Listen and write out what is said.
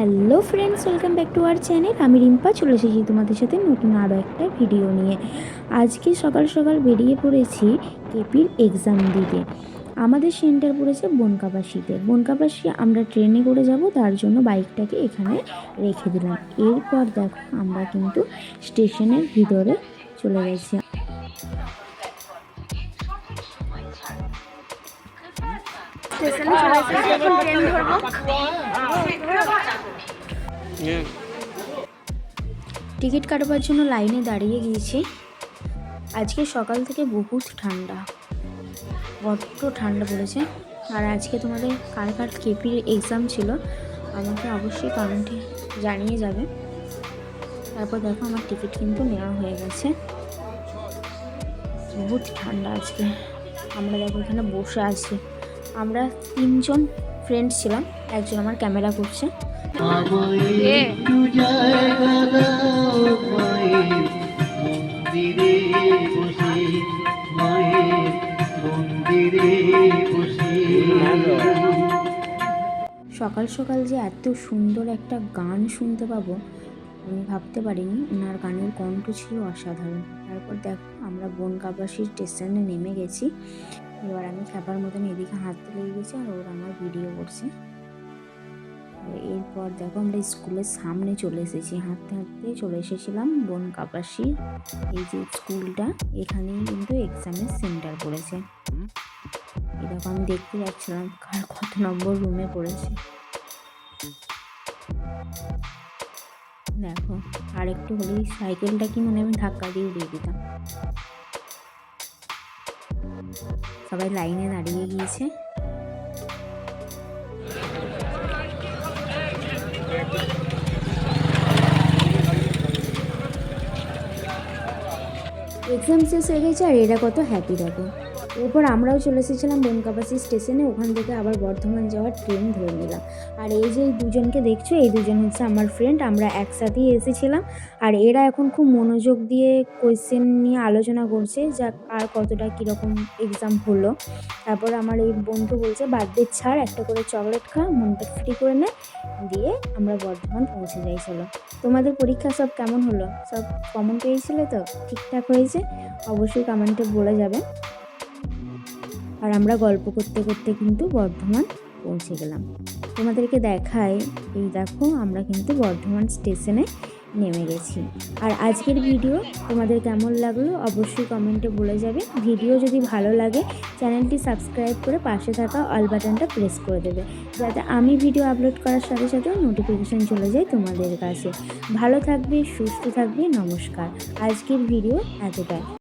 Hello friends welcome back to our channel আমি রিম্পা চলে এসেছি তোমাদের সাথে নতুন আরও একটা ভিডিও নিয়ে। আজকে সকাল সকাল বেরিয়ে পড়েছি কেপির এক্সাম দিতে। আমাদের সেন্টার পড়েছে বনকাবাসিতে বনকাবাসি আমরা ট্রেনে করে যাব, তার জন্য বাইকটাকে এখানে রেখে দিলাম। এরপর দেখো আমরা কিন্তু স্টেশনের ভিতরে চলে গেছি। স্টেশনে এখন ট্রেন ধরবো। টিকিট কাটবার জন্য লাইনে দাঁড়িয়ে গিয়েছি। আজকে সকাল থেকে বহুত ঠান্ডা, বড্ড ঠান্ডা পড়েছে। আর আজকে তোমাদের কার কার কেপির এক্সাম ছিল, আমাকে অবশ্যই কমেন্টে জানিয়ে যাবে। তারপর দেখো আমার টিকিট কিন্তু নেওয়া হয়ে গেছে। বহুত ঠান্ডা আজকে। আমরা দেখো এখানে বসে আছি। আমরা তিনজন ফ্রেন্ড ছিলাম একজন আমার ক্যামেরা করছে। সকাল সকাল যে এত সুন্দর একটা গান শুনতে পাবো আমি ভাবতে পারিনি ওনার গানের কণ্ঠ ছিল অসাধারণ। তারপর দেখো, আমরা বন বনকাবাসী স্টেশনে নেমে গেছি। এবার আমি খ্যাপার মতন এদিকে হাঁটতে লেগে গেছি আর ওর আমার ভিডিও করছে। এরপর দেখো আমরা স্কুলের সামনে চলে এসেছি। হাঁটতে হাঁটতে চলে এসেছিলাম বন কাপাসির এই যে স্কুলটা, এখানেই কিন্তু এক্সামের সেন্টার পড়েছে। এরকম আমি দেখতে যাচ্ছিলাম কার কত নম্বর রুমে পড়েছে। দেখো, আর একটু হলেই সাইকেলটা কি মনে আমি ধাক্কা দিয়ে উড়িয়ে দিতাম। সবাই লাইনে দাঁড়িয়ে গিয়েছে। এক্সাম শেষ হয়ে গেছে, আর এরা কত হ্যাপি দেখো এরপর আমরাও চলে এসেছিলাম বনকাপাসি স্টেশনে, ওখান থেকে আবার বর্ধমান যাওয়ার ট্রেন ধরে নিলাম। আর এই যে দুজনকে দেখছ, এই দুজন হচ্ছে আমার ফ্রেন্ড আমরা একসাথেই এসেছিলাম। আর এরা এখন খুব মনোযোগ দিয়ে কোয়েশ্চেন নিয়ে আলোচনা করছে, যা আর কতটা কীরকম এক্সাম হলো। তারপর আমার এই বন্ধু বলছে, বার্থডে ছাড়, একটা করে চকলেট খা, মনটা ফ্রি করে নে, দিয়ে আমরা বর্ধমান পৌঁছে যাই, চলো। তোমাদের পরীক্ষা সব কেমন হলো? সব কমন পেয়েছিলে তো? ঠিকঠাক হয়েছে? অবশ্যই কমেন্টে বলে যাবে। আর আমরা গল্প করতে করতে কিন্তু বর্ধমান পৌঁছে গেলাম। তোমাদেরকে দেখায়, এই দেখো, আমরা কিন্তু বর্ধমান স্টেশনে নেমে গেছি। আর আজকের ভিডিও তোমাদের কেমন লাগল অবশ্যই কমেন্টে বলে যাবে। ভিডিও যদি ভালো লাগে, চ্যানেলটি সাবস্ক্রাইব করে পাশে থাকা অল বাটনটা প্রেস করে দেবে। যাতে আমি ভিডিও আপলোড করার সাথে সাথে নোটিফিকেশান চলে যায় তোমাদের কাছে। ভালো থাকবে, সুস্থ থাকবে, নমস্কার। আজকের ভিডিও এতটাই।